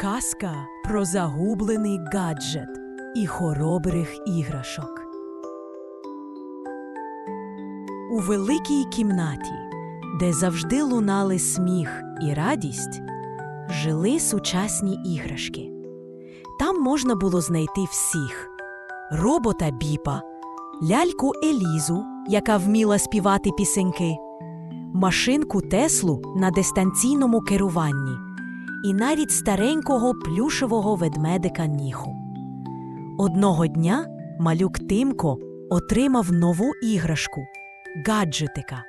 Казка про загублений гаджет і хоробрих іграшок. У великій кімнаті, де завжди лунали сміх і радість, жили сучасні іграшки. Там можна було знайти всіх: робота Біпа, ляльку Елізу, яка вміла співати пісеньки, машинку Теслу на дистанційному керуванні і навіть старенького плюшевого ведмедика Ніху. Одного дня малюк Тимко отримав нову іграшку гаджетика.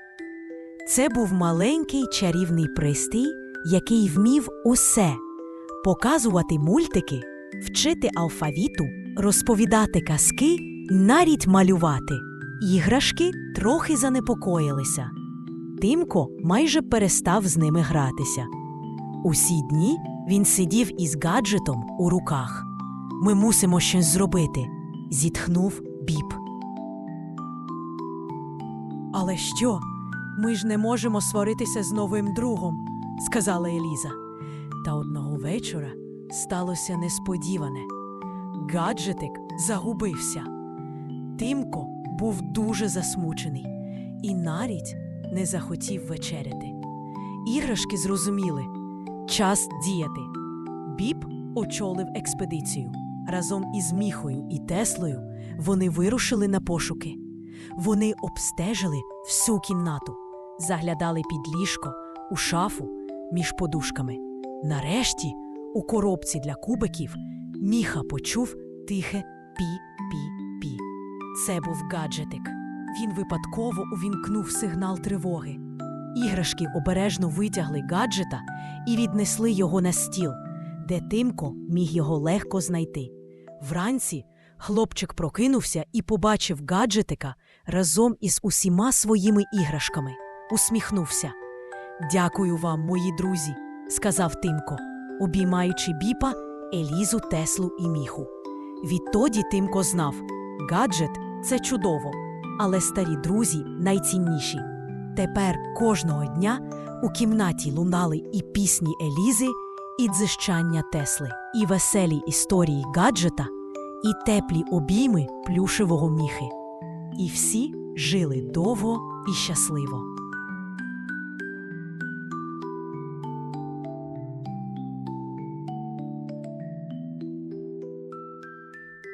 Це був маленький чарівний пристрій, який вмів усе показувати мультики, вчити алфавіту, розповідати казки, навіть малювати. Іграшки трохи занепокоїлися. Тимко майже перестав з ними гратися. Усі дні він сидів із гаджетом у руках. Ми мусимо щось зробити, зітхнув біп. Але що? Ми ж не можемо сваритися з новим другом, сказала Еліза. Та одного вечора сталося несподіване. Гаджетик загубився. Тимко був дуже засмучений і навіть не захотів вечеряти. Іграшки зрозуміли час діяти. Біп очолив експедицію. Разом із Міхою і Теслою вони вирушили на пошуки. Вони обстежили всю кімнату, заглядали під ліжко, у шафу між подушками. Нарешті, у коробці для кубиків, Міха почув тихе пі-пі-пі. Це був гаджетик. Він випадково увімкнув сигнал тривоги. Іграшки обережно витягли гаджета і віднесли його на стіл, де Тимко міг його легко знайти. Вранці хлопчик прокинувся і побачив гаджетика разом із усіма своїми іграшками. Усміхнувся. Дякую вам, мої друзі, сказав Тимко, обіймаючи біпа, Елізу, Теслу і міху. Відтоді Тимко знав гаджет це чудово, але старі друзі найцінніші. Тепер кожного дня у кімнаті лунали і пісні Елізи, і дзищання Тесли, і веселі історії гаджета, і теплі обійми плюшевого міхи. І всі жили довго і щасливо.